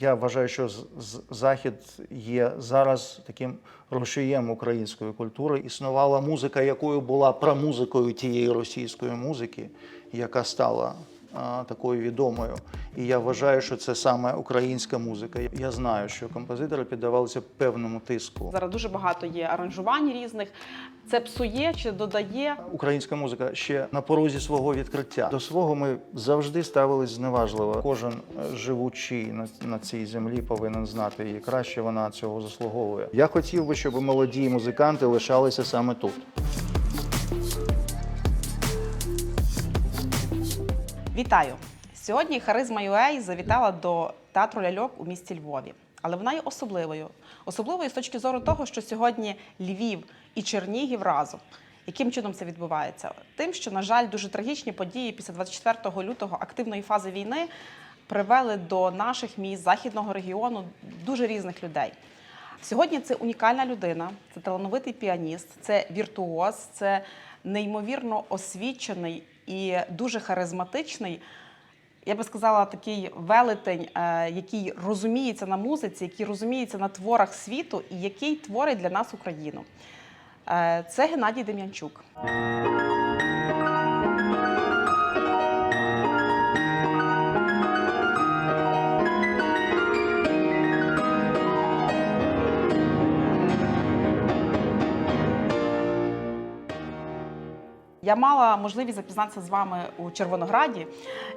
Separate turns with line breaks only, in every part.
я вважаю, що Захід є зараз таким рушієм української культури. Існувала музика, якою була прамузикою тієї російської музики, яка стала такою відомою. І я вважаю, що це саме українська музика. Я знаю, що композитори піддавалися певному тиску.
Зараз дуже багато є аранжувань різних. Це псує чи додає.
Українська музика ще на порозі свого відкриття. До свого ми завжди ставились зневажливо. Кожен е, живучий на, на цій землі повинен знати її. Краще вона цього заслуговує. Я хотів би, щоб молоді музиканти лишалися саме тут.
Вітаю! Сьогодні Харизма UA завітала до театру ляльок у місті Львові. Але вона є особливою. Особливою з точки зору того, що сьогодні Львів і Чернігів разом. Яким чином це відбувається? Тим, що, на жаль, дуже трагічні події після 24 лютого активної фази війни привели до наших міст західного регіону дуже різних людей. Сьогодні це унікальна людина, це талановитий піаніст, це віртуоз, це неймовірно освічений і дуже харизматичний. Я би сказала, такий велетень, е, який розуміється на музиці, який розуміється на творах світу і який творить для нас Україну. Е, Це Геннадій Дем'янчук. Я мала можливість запізнатися з вами у Червонограді,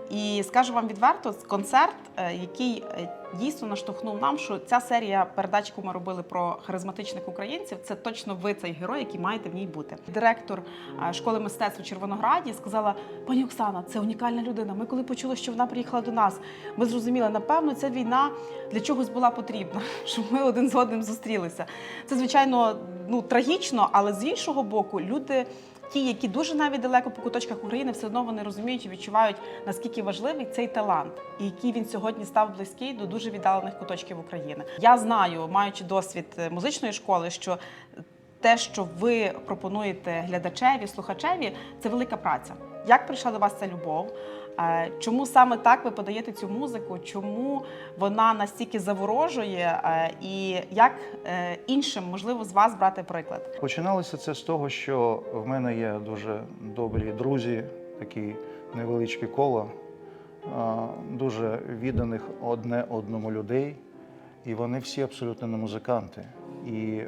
і скажу вам відверто, концерт, е, який е, дійсно наштовхнув нам, що ця серія передач, яку ми робили про харизматичних українців, це точно ви цей герой, який маєте в ній бути. Директор е, школи мистецтв у Червонограді сказала: пані Оксана, це унікальна людина. Ми коли почули, що вона приїхала до нас, ми зрозуміли, напевно, ця війна для чогось була потрібна, щоб ми один з одним зустрілися. Це звичайно ну трагічно, але з іншого боку, люди. Ті, які дуже навіть далеко по куточках України, все одно вони розуміють і відчувають, наскільки важливий цей талант, і який він сьогодні став близький до дуже віддалених куточків України. Я знаю, маючи досвід е, музичної школи, що те, що ви пропонуєте глядачеві, слухачеві, це велика праця. Як прийшла до вас ця любов? Чому саме так ви подаєте цю музику? Чому вона настільки заворожує? І як е, іншим можливо з вас брати приклад?
Починалося це з того, що в мене є дуже добрі друзі, такі невеличкі коло, дуже відданих одне одному людей, і вони всі абсолютно не музиканти. І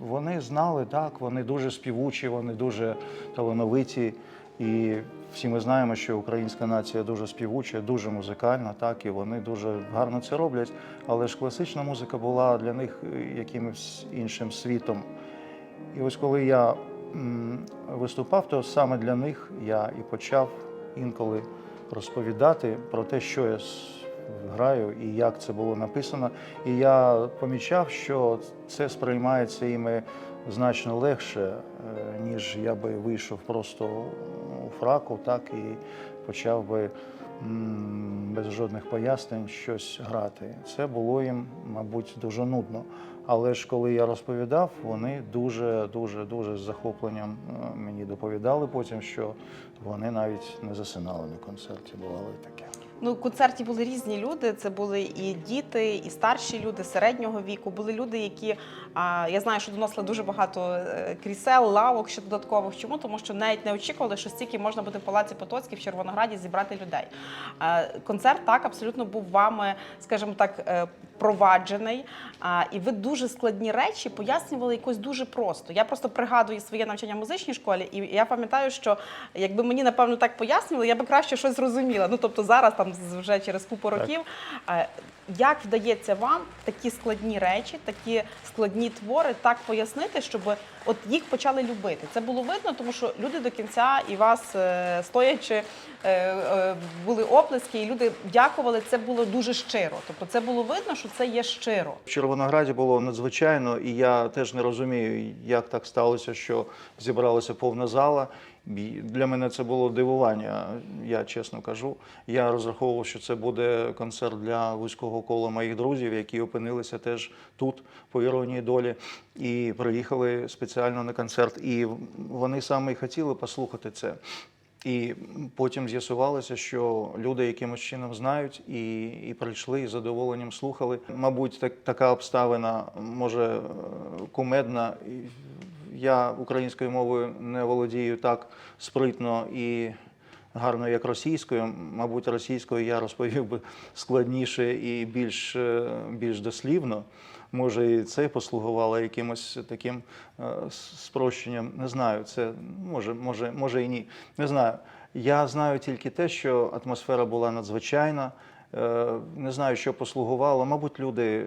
вони знали, так, вони дуже співучі, вони дуже талановиті. І всі ми знаємо, що українська нація дуже співуча, дуже музикальна, так, і вони дуже гарно це роблять. Але ж класична музика була для них е, якимось іншим світом. І ось коли я виступав, то саме для них я і почав інколи розповідати про те, що я граю і як це було написано. І я помічав, що це сприймається іми значно легше, е, ніж я би вийшов просто фраку, так і почав би без жодних пояснень щось грати. Це було їм, мабуть, дуже нудно. Але ж коли я розповідав, вони дуже, дуже, дуже з захопленням е, мені доповідали потім, що вони навіть не засинали на концерті. Бувало таке.
Ну, концерті були різні люди. Це були і діти, і старші люди середнього віку. Були люди, які а, я знаю, що доносили дуже багато е, крісел, лавок ще додаткових. Чому? Тому що навіть не очікували, що стільки можна буде в Палаці Потоцькій в Червонограді зібрати людей. Е, Концерт так абсолютно був вами, скажімо так, е, проваджений. А, І ви дуже складні речі пояснювали якось дуже просто. Я просто пригадую своє навчання в музичній школі, і я пам'ятаю, що якби мені напевно так пояснювали, я би краще щось зрозуміла. Ну тобто зараз, там з- вже через купу років. е, Як вдається вам такі складні речі, такі складні твори так пояснити, щоб от їх почали любити? Це було видно, тому що люди до кінця і вас е, стоячи е, е, були оплески, і люди дякували. Це було дуже щиро. Тобто, це було видно, що це є щиро.
В Червонограді було надзвичайно, і я теж не розумію, як так сталося, що зібралася повна зала. Для мене це було дивування, я чесно кажу. Я розраховував, що це буде концерт для вузького кола моїх друзів, які опинилися теж тут, по іронії долі, і приїхали спеціально на концерт. І вони саме і хотіли послухати це. І потім з'ясувалося, що люди якимось чином знають і, і прийшли і задоволенням слухали. Мабуть, так, така обставина може кумедна. Я українською мовою не володію так спритно і гарно, як російською. Мабуть, російською я розповів би складніше і більш, е, більш дослівно. Може, і це послугувало якимось таким е, спрощенням. Не знаю, це може, може, може і ні. Не знаю. Я знаю тільки те, що атмосфера була надзвичайна. Е, Не знаю, що послугувало. Мабуть, люди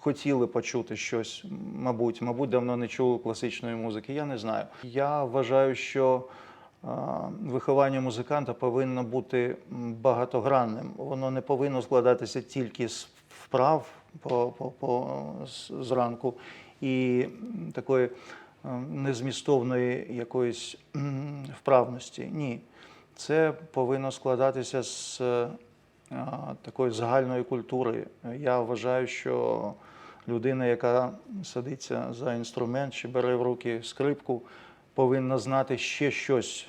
хотіли почути щось, мабуть, мабуть, давно не чули класичної музики. Я не знаю. Я вважаю, що виховання музиканта повинно бути багатогранним. Воно не повинно складатися тільки з вправ по, по, по, зранку і такої е, незмістовної якоїсь вправності. Ні. Це повинно складатися з е, такої загальної культури. Я вважаю, що людина, яка садиться за інструмент чи бере в руки скрипку, повинна знати ще щось,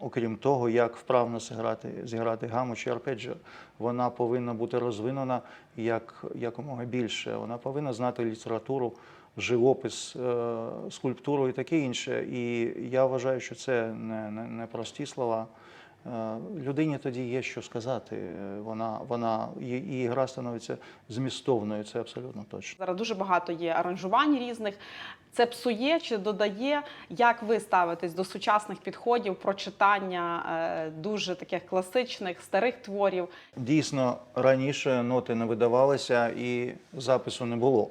окрім того, як вправно зіграти, зіграти гаму чи арпеджіо. Вона повинна бути розвинена як, якомога більше. Вона повинна знати літературу, живопис, е, скульптуру і таке інше. І я вважаю, що це не, не, не прості слова. Е, Людині тоді є що сказати. Е, Вона, вона, її її гра становиться змістовною, це абсолютно точно.
Зараз дуже багато є аранжувань різних. Це псує чи додає? Як ви ставитесь до сучасних підходів, прочитання е, дуже таких класичних старих творів?
Дійсно, раніше ноти не видавалися і запису не було.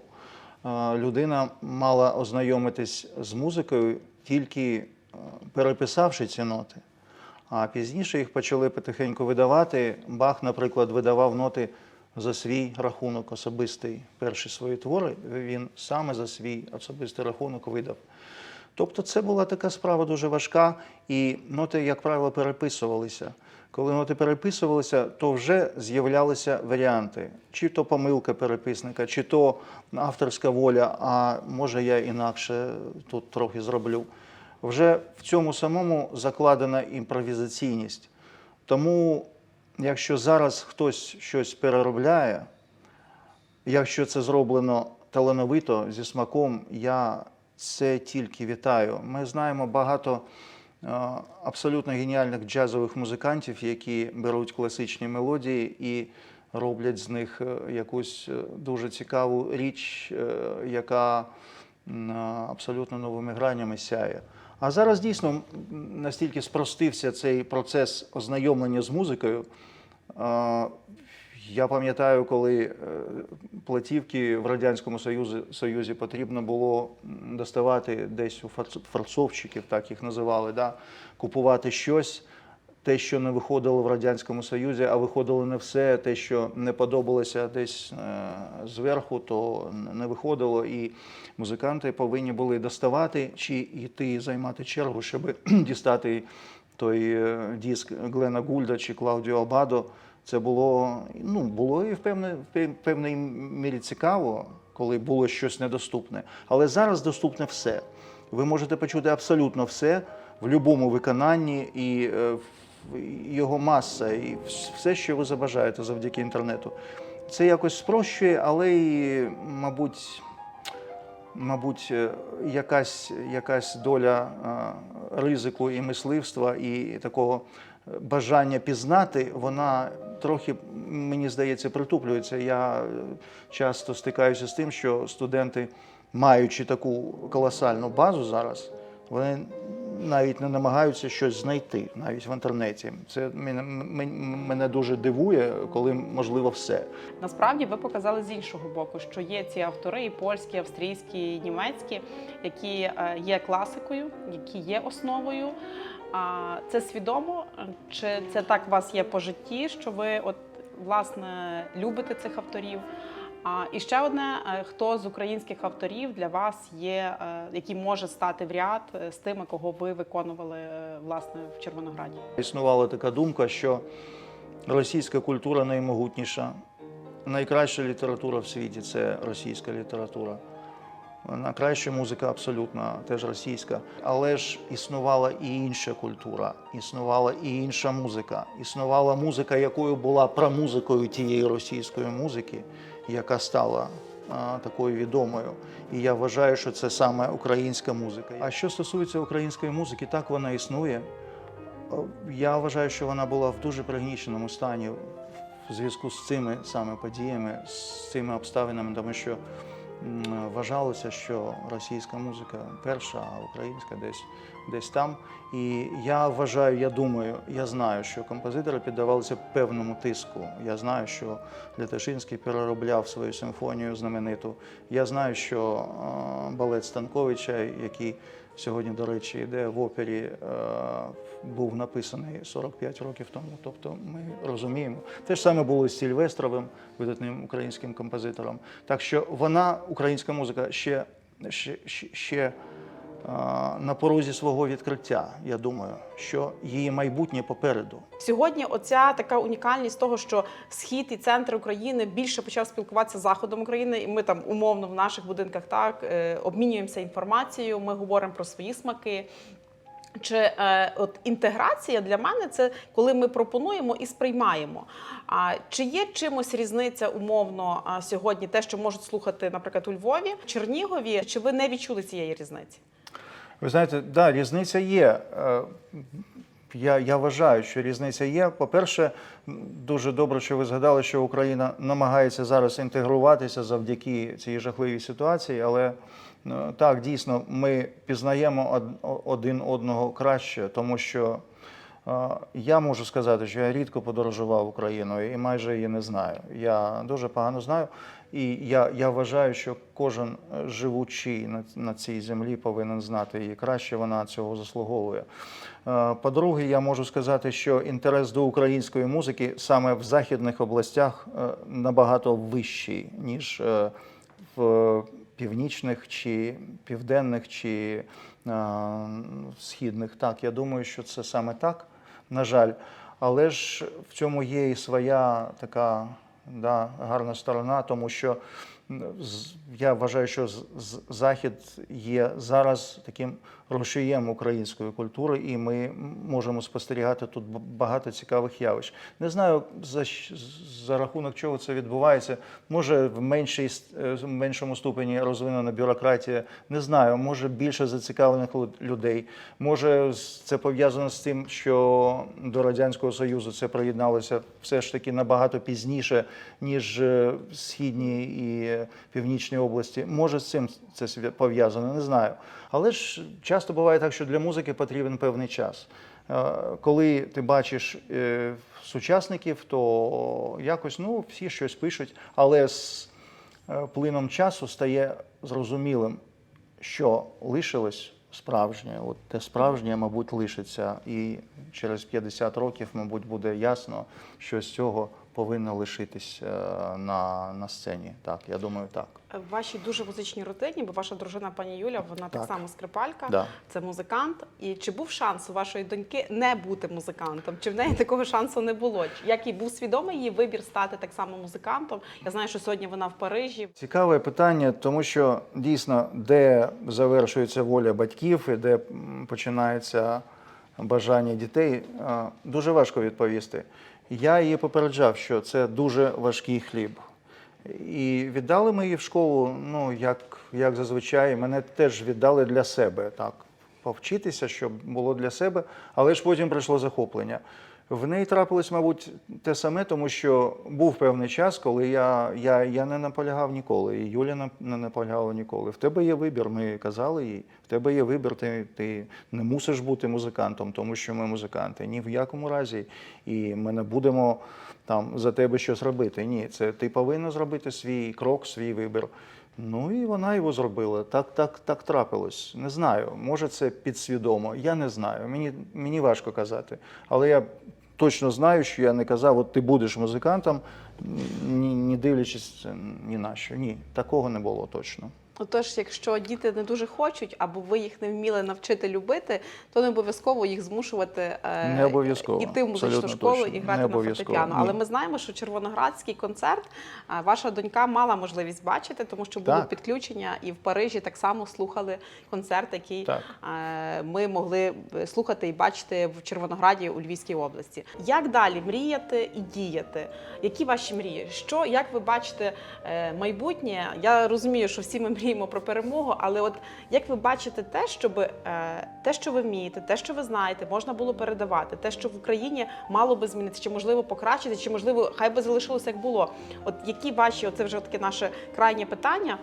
Людина мала ознайомитись з музикою тільки переписавши ці ноти. А пізніше їх почали потихеньку видавати. Бах, наприклад, видавав ноти за свій рахунок особистий. Перші свої твори він саме за свій особистий рахунок видав. Тобто це була така справа дуже важка, і ноти, як правило, переписувалися. Коли ноти переписувалися, то вже з'являлися варіанти: чи то помилка переписника, чи то авторська воля, а може я інакше тут трохи зроблю. Вже в цьому самому закладена імпровізаційність. Тому, якщо зараз хтось щось переробляє, Якщо це зроблено талановито зі смаком, я це тільки вітаю. Ми знаємо багато е, абсолютно геніальних джазових музикантів, які беруть класичні мелодії і роблять з них е, якусь е, дуже цікаву річ, яка абсолютно новими гранями сяє. А зараз дійсно настільки спростився цей процес ознайомлення з музикою. я пам'ятаю, коли е, платівки в Радянському Союзі, Союзі потрібно було доставати десь у фарц- фарцовщиків, так їх називали, да? купувати щось, те, що не виходило в Радянському Союзі, а виходило не все, те, що не подобалося десь е, зверху, то не виходило. І музиканти повинні були доставати чи йти займати чергу, щоб дістати той е, диск Глена Гульда чи Клаудіо Абадо. Це було, ну, було і в певне- в певній мірі цікаво, коли було щось недоступне. Але зараз доступне все. Ви можете почути абсолютно все в будь-якому виконанні, і е, в- його маса, і все, що ви забажаєте завдяки інтернету. Це якось спрощує, але і, мабуть, мабуть, е, якась, якась доля е, ризику і мисливства, і такого е, бажання пізнати, вона трохи, мені здається, притуплюється. Я часто стикаюся з тим, що студенти, маючи таку колосальну базу зараз, вони навіть не намагаються щось знайти навіть в інтернеті. Це мене, мене дуже дивує, коли можливо все.
Насправді ви показали з іншого боку, що є ці автори, і польські, австрійські, і німецькі, які е, є класикою, які є основою. А це свідомо? Чи це так у вас є по житті, що ви от власне любите цих авторів? А і ще одне: е, хто з українських авторів для вас є, е, який може стати в ряд е, з тими, кого ви виконували власне в Червонограді?
Існувала така думка, що російська культура наймогутніша, найкраща література в світі це російська література. Найкраща музика абсолютно теж російська. Але ж існувала і інша культура, існувала і інша музика. Існувала музика, якою була промузикою тієї російської музики, яка стала такою відомою. І я вважаю, що це саме українська музика. А що стосується української музики, так вона існує. Я вважаю, що вона була в дуже пригніченому стані в зв'язку з цими саме подіями, з цими обставинами, тому що вважалося, що російська музика перша, а українська десь, десь там. І я вважаю, я думаю, я знаю, що композитори піддавалися певному тиску. Я знаю, що Ляташинський переробляв свою симфонію знамениту. Я знаю, що е, балет Станковича, який сьогодні, до речі, йде в опері, е, був написаний 45 років тому. Тобто ми розуміємо. Те ж саме було з Сільвестровим, видатним українським композитором. Так що вона, українська музика, ще, ще, ще, на порозі свого відкриття. Я думаю, що її майбутнє попереду.
Сьогодні оця така унікальність того, що схід і центр України більше почав спілкуватися з заходом України, і ми там умовно в наших будинках так е, обмінюємося інформацією. Ми говоримо про свої смаки. Чи е, от інтеграція для мене це коли ми пропонуємо і сприймаємо. А чи є чимось різниця умовно сьогодні, те, що можуть слухати, наприклад, у Львові, Чернігові? Чи ви не відчули цієї різниці?
Ви знаєте, да, різниця є. Е, Я, я вважаю, що різниця є. По-перше, дуже добре, що ви згадали, що Україна намагається зараз інтегруватися завдяки цій жахливій ситуації. Але е, так, дійсно, ми пізнаємо один одного краще, тому що е, я можу сказати, що я рідко подорожував Україною і майже її не знаю. Я дуже погано знаю. І я, я вважаю, що кожен е, живучий на, на цій землі повинен знати її краще, вона цього заслуговує. Е, По-друге, я можу сказати, що інтерес до української музики саме в західних областях е, набагато вищий, ніж в північних чи південних чи східних. Так, я думаю, що це саме так, на жаль. Але ж в цьому є і своя така да, гарна сторона, тому що я вважаю, що Захід є зараз таким рушієм української культури, і ми можемо спостерігати тут багато цікавих явищ. Не знаю за, за рахунок чого це відбувається. Може, в меншій е, в меншому ступені розвинена бюрократія. Не знаю, може більше зацікавлених людей. Може, це пов'язано з тим, що до радянського союзу це приєдналося все ж таки набагато пізніше, ніж е, східні і е, північні області. Може, з цим це пов'язано, не знаю. Але ж часто буває так, що для музики потрібен певний час. Е, Коли ти бачиш е, сучасників, то якось ну, всі щось пишуть, але з е, плином часу стає зрозумілим, що лишилось справжнє. От те справжнє, мабуть, лишиться. І через 50 років, мабуть, буде ясно, що з цього повинно лишитись е, на, на сцені. Так, я думаю, так.
В вашій дуже музичній родині, бо ваша дружина пані Юля, вона так,
Так.
само скрипалька,
Да.
це музикант. І чи був шанс у вашої доньки не бути музикантом? Чи в неї такого шансу не було? Як і був свідомий її вибір стати так само музикантом? Я знаю, що сьогодні вона в Парижі.
Цікаве питання, тому що дійсно, де завершується воля батьків і де починається бажання дітей, е, дуже важко відповісти. Я її попереджав, що це дуже важкий хліб. І віддали ми її в школу, ну як, як зазвичай, мене теж віддали для себе, так, повчитися, щоб було для себе, але ж потім прийшло захоплення. В неї трапилось, мабуть, те саме, тому що був певний час, коли я, я, я не наполягав ніколи, і Юля не- наполягала ніколи. В тебе є вибір, ми казали їй, в тебе є вибір, ти, ти не мусиш бути музикантом, тому що ми музиканти. Ні в якому разі. І ми не будемо там за тебе щось робити. Ні, це ти повинна зробити свій крок, свій вибір. Ну і вона його зробила. Так, так, так трапилось. Не знаю. Може, це підсвідомо. Я не знаю. Мені, мені важко казати. Але я точно знаю, що я не казав, от ти будеш музикантом, ні, ні дивлячись ні на що. Ні, такого не було точно.
Отож, якщо діти не дуже хочуть, або ви їх не вміли навчити любити, то не обов'язково їх змушувати е,
Не обов'язково,
іти в музичну школу
точно.
і грати
Не
на фортепіано. Але ми знаємо, що червоноградський концерт е, ваша донька мала можливість бачити, тому що було
Так.
підключення, і в Парижі так само слухали концерт, який
Так.
е, ми могли слухати і бачити в Червонограді у Львівській області. Як далі мріяти і діяти? Які ваші мрії? Що як ви бачите майбутнє? Я розумію, що всі ми мріємо про перемогу, але от як ви бачите те, щоб е, те, що ви вмієте, те, що ви знаєте, можна було передавати, те, що в Україні мало би змінитися, чи можливо покращити, чи можливо хай би залишилося як було. От які ваші, оце вже таке наше крайнє питання.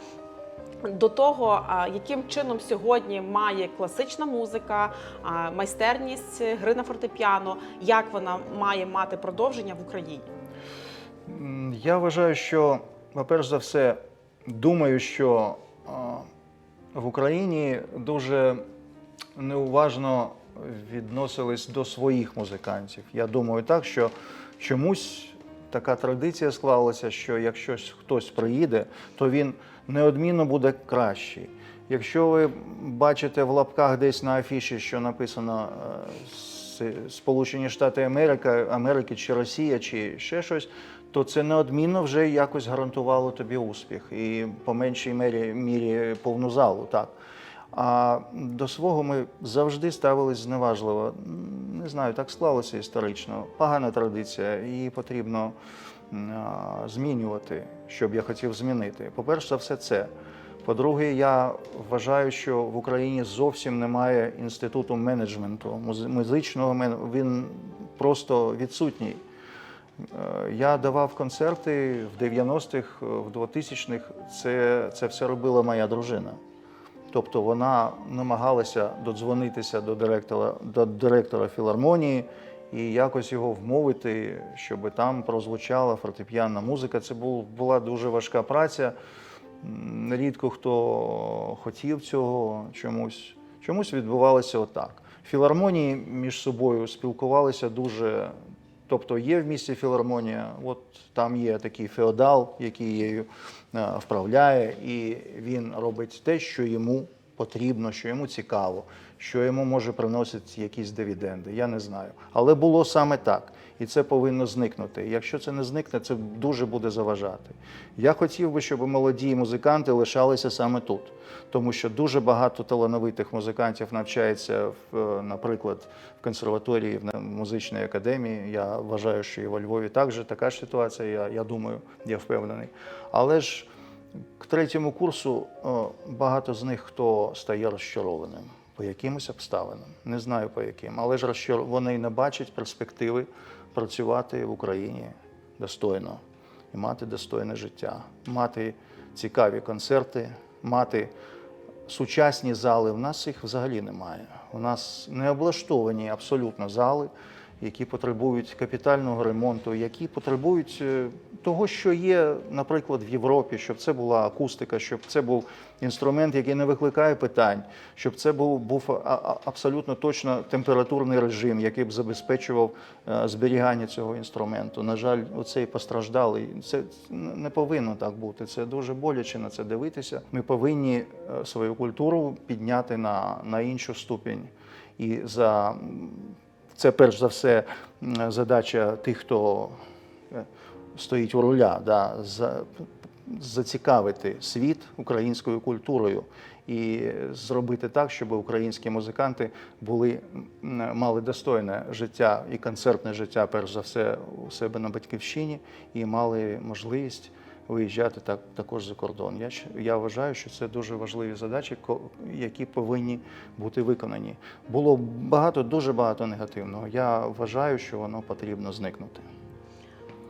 До того, яким чином сьогодні має класична музика, майстерність гри на фортепіано, як вона має мати продовження в Україні?
Я вважаю, що, перш за все, думаю, що в Україні дуже неуважно відносились до своїх музикантів. Я думаю так, що чомусь така традиція склалася, що якщо хтось приїде, то він неодмінно буде кращий. Якщо ви бачите в лапках десь на афіші, що написано е, Сполучені Штати Америка, Америки чи Росія, чи ще щось, то це неодмінно вже якось гарантувало тобі успіх і по меншій мірі, мірі повну залу. Так. А до свого ми завжди ставились зневажливо. Не знаю, так склалося історично. Погана традиція, її потрібно змінювати, що б я хотів змінити. По-перше, все це. По-друге, я вважаю, що в Україні зовсім немає інституту менеджменту, музи- музичного він просто відсутній. Е, Я давав концерти в 90-х, в 2000-х. Це, це все робила моя дружина. Тобто вона намагалася додзвонитися до директора, до директора філармонії і якось його вмовити, щоб там прозвучала фортепіанна музика. Це була дуже важка праця. Рідко хто хотів цього чомусь. Чомусь відбувалося отак. Філармонії між собою спілкувалися дуже. Тобто є в місті філармонія, от там є такий феодал, який її е, вправляє, і він робить те, що йому потрібно, що йому цікаво, що йому може приносити якісь дивіденди. Я не знаю. Але було саме так. І це повинно зникнути. Якщо це не зникне, це дуже буде заважати. Я хотів би, щоб молоді музиканти лишалися саме тут, тому що дуже багато талановитих музикантів навчається, е, наприклад, в консерваторії, в музичній академії. Я вважаю, що і во Львові також така ж ситуація. Я, я думаю, я впевнений. Але ж к третьому курсу багато з них хто стає розчарованим по якимось обставинам. Не знаю по яким, але ж що вони не бачать перспективи працювати в Україні достойно і мати достойне життя, мати цікаві концерти, мати сучасні зали. У нас їх взагалі немає. У нас не облаштовані абсолютно зали, які потребують капітального ремонту, які потребують е, того, що є, наприклад, в Європі, щоб це була акустика, щоб це був інструмент, який не викликає питань, щоб це був, був абсолютно точно температурний режим, який б забезпечував е, зберігання цього інструменту. На жаль, оцей постраждалий. Це не повинно так бути. Це дуже боляче на це дивитися. Ми повинні е, свою культуру підняти на, на іншу ступінь. І за це перш за все задача тих, хто е, стоїть у руля, да, за, зацікавити світ українською культурою і зробити так, щоб українські музиканти були мали достойне життя і концертне життя, перш за все, у себе на батьківщині, і мали можливість виїжджати так також за кордон. Я я вважаю, що це дуже важливі задачі, які повинні бути виконані. Було багато, дуже багато негативного. Я вважаю, що воно потрібно зникнути.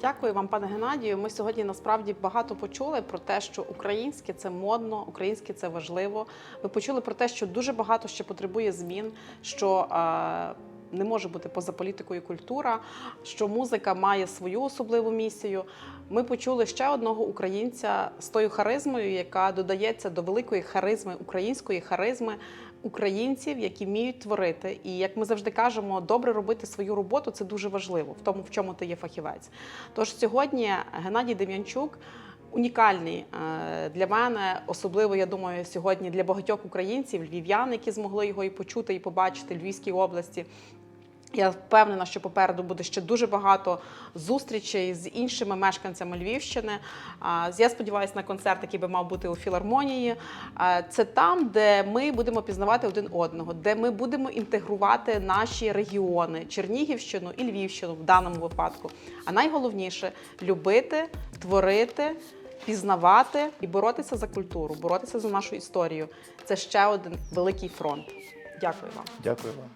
Дякую вам, пане Геннадію. Ми сьогодні насправді багато почули про те, що українське це модно, українське це важливо. Ми почули про те, що дуже багато ще потребує змін, що е, не може бути поза політикою культура, що музика має свою особливу місію. Ми почули ще одного українця з тою харизмою, яка додається до великої харизми української харизми українців, які вміють творити. І як ми завжди кажемо, добре робити свою роботу це дуже важливо в тому, в чому ти є фахівець. Тож сьогодні Геннадій Дем'янчук. Унікальний е, для мене, особливо я думаю, сьогодні для багатьох українців, львів'ян, які змогли його і почути, і побачити в Львівській області. Я впевнена, що попереду буде ще дуже багато зустрічей з іншими мешканцями Львівщини. Я сподіваюся на концерт, який би мав бути у філармонії. Це там, де ми будемо пізнавати один одного, де ми будемо інтегрувати наші регіони Чернігівщину і Львівщину в даному випадку. А найголовніше любити, творити. Пізнавати і боротися за культуру, боротися за нашу історію. Це ще один великий фронт. Дякую вам.
Дякую вам.